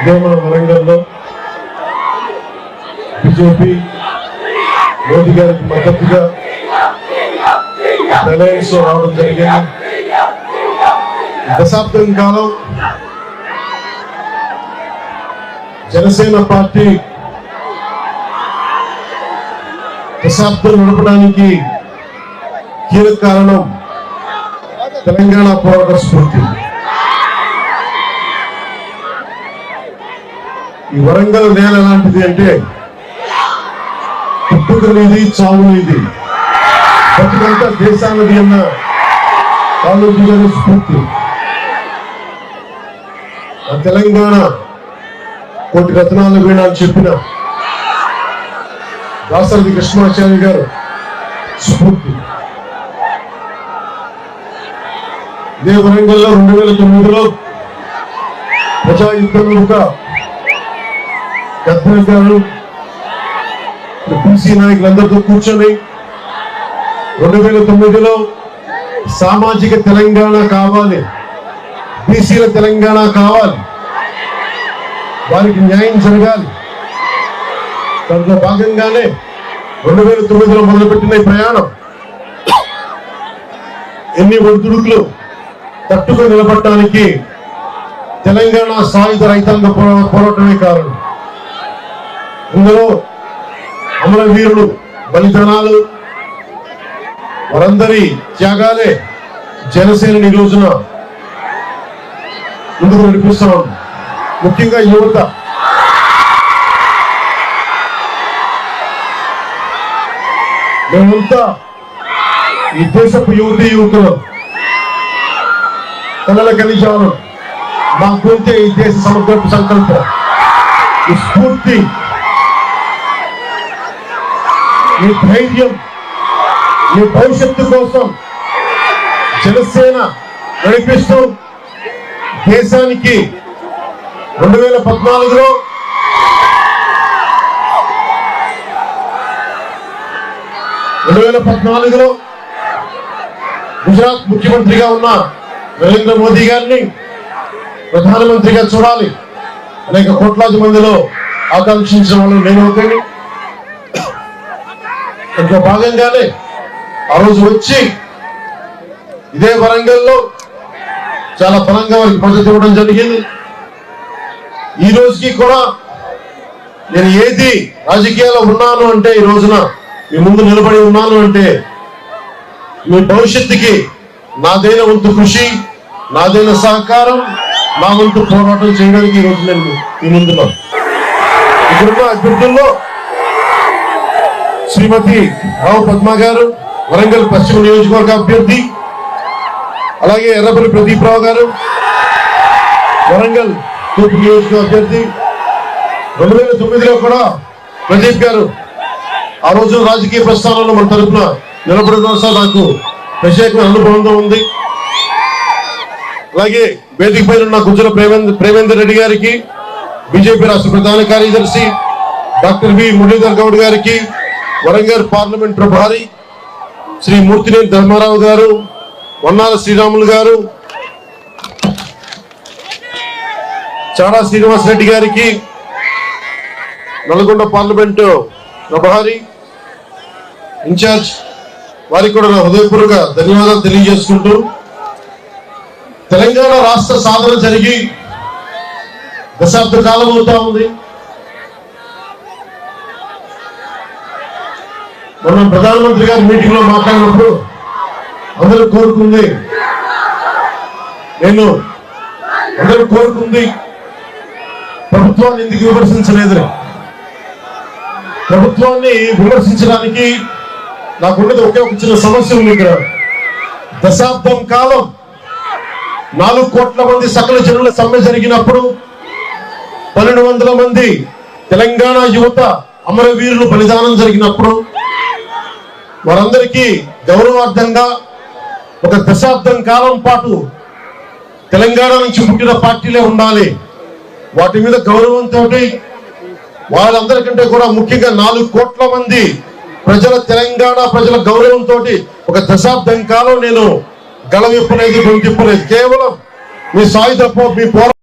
ఇదే మన వరంగల్లో బీజేపీ మోదీ గారికి మద్దతుగా రిలయన్స్ రావడం జరిగింది. దశాబ్దం కాలం జనసేన పార్టీ దశాబ్దం నడపడానికి కీలక కారణం తెలంగాణ పోరాట స్ఫూర్తి. ఈ వరంగల్ నేల ఎలాంటిది అంటే పుట్టుక నీది బతుకంతా దేశానది అన్న కాళోజీ గారి స్ఫూర్తి. ఆ తెలంగాణ కోటి రత్నాలు వీణ అని చెప్పిన దాసరథి కృష్ణాచార్య గారు స్ఫూర్తి. ఇదే వరంగల్లో రెండు వేల తొమ్మిదిలో ప్రజాయుద్ధంగా గద్దర్ గారు బీసీ నాయకులందరితో కూర్చొని రెండు వేల తొమ్మిదిలో సామాజిక తెలంగాణ కావాలి. బీసీల తెలంగాణ కావాలి. వారికి న్యాయం జరగాలి. దాంట్లో భాగంగానే రెండు వేల తొమ్మిదిలో మొదలుపెట్టిన ప్రయాణం ఎన్ని ఒడిదుడుకులు తట్టుకొని నిలబడటానికి తెలంగాణ సాయుధ రైతాంగ పోరాటమే కారణం. ఇందులో అమరవీరులు బలిదానాలు వారందరి త్యాగాలే జనసేన ఈ రోజున ముందుకు నడిపిస్తున్నాం ముఖ్యంగా యువత. మేమంతా ఈ దేశపు యువతి యువకులు. కళల కలిశాను మా ఈ దేశ సమగ్రపు సంకల్పం. ఈ స్ఫూర్తి మీ ధైర్యం మీ భవిష్యత్తు కోసం జనసేన నడిపిస్తూ దేశానికి రెండు వేల పద్నాలుగులో రెండు వేల పద్నాలుగులో గుజరాత్ ముఖ్యమంత్రిగా ఉన్న నరేంద్ర మోదీ గారిని ప్రధానమంత్రిగా చూడాలి. అనేక కోట్లాది మందిలో ఆకాంక్షించిన వాళ్ళు నేను ఒకని ఇంకో భాగంగానే ఆ రోజు వచ్చి ఇదే వరంగల్లో చాలా బలంగా వారికి మద్దతు ఇవ్వడం జరిగింది. ఈ రోజుకి కూడా నేను ఏది రాజకీయాల్లో ఉన్నాను అంటే ఈ రోజున మీ ముందు నిలబడి ఉన్నాను అంటే మీ భవిష్యత్తుకి నాదైన వంతు కృషి నాదైన సహకారం నా వంతు పోరాటం చేయడానికి ఈ రోజు నేను మీ ముందున్నాను. ఇక్కడున్న అభ్యర్థుల్లో శ్రీమతి రావు పద్మ గారు వరంగల్ పశ్చిమ నియోజకవర్గ అభ్యర్థి అలాగే ఎర్రపల్లి ప్రదీప్ రావు గారు వరంగల్ తూర్పు నియోజకవర్గ అభ్యర్థి రెండు వేల తొమ్మిదిలో కూడా ప్రదీప్ గారు ఆ రోజు రాజకీయ ప్రస్థానంలో మన తరఫున నిలబడడం సార్ నాకు ప్రత్యేకమైన అనుభవంగా ఉంది. అలాగే వేదిక పైన ఉన్న గుజ్జల ప్రేమేంద్ర ప్రేమేందర్ రెడ్డి గారికి బీజేపీ రాష్ట్ర ప్రధాన కార్యదర్శి డాక్టర్ బి మురళీధర్ గౌడ్ గారికి వరంగల్ పార్లమెంట్ ప్రభారి శ్రీ మూర్తినేని ధర్మారావు గారు వన్నాల శ్రీరాములు గారు చాడా శ్రీనివాస్ రెడ్డి గారికి నల్గొండ పార్లమెంటు ప్రభారి ఇన్ఛార్జ్ వారికి కూడా నా హృదయపూర్వక ధన్యవాదాలు తెలియజేసుకుంటూ తెలంగాణ రాష్ట్ర సాధన జరిగి దశాబ్ద కాలం అవుతా ఉంది. మనం ప్రధానమంత్రి గారి మీటింగ్లో మాట్లాడినప్పుడు అందరూ కోరుకుంది నేను అందరూ కోరుకుంది ప్రభుత్వాన్ని ఎందుకు విమర్శించలేదు ప్రభుత్వాన్ని విమర్శించడానికి నాకున్నది ఒకే ఒక చిన్న సమస్య ఉంది ఇక్కడ. దశాబ్దం కాలం నాలుగు కోట్ల మంది సకల జనుల సమ్మె జరిగినప్పుడు పన్నెండు వందల మంది తెలంగాణ యువత అమరవీరులు బలిదానం జరిగినప్పుడు వారందరికీ గౌరవార్థంగా ఒక దశాబ్దం కాలం పాటు తెలంగాణ నుంచి పుట్టిన పార్టీలే ఉండాలి. వాటి మీద గౌరవంతో వాళ్ళందరికంటే కూడా ముఖ్యంగా నాలుగు కోట్ల మంది ప్రజల తెలంగాణ ప్రజల గౌరవంతో ఒక దశాబ్దం కాలం నేను గళవిప్పలేదు గొంతిప్పలేదు కేవలం మీ సాయుధ మీ పోరా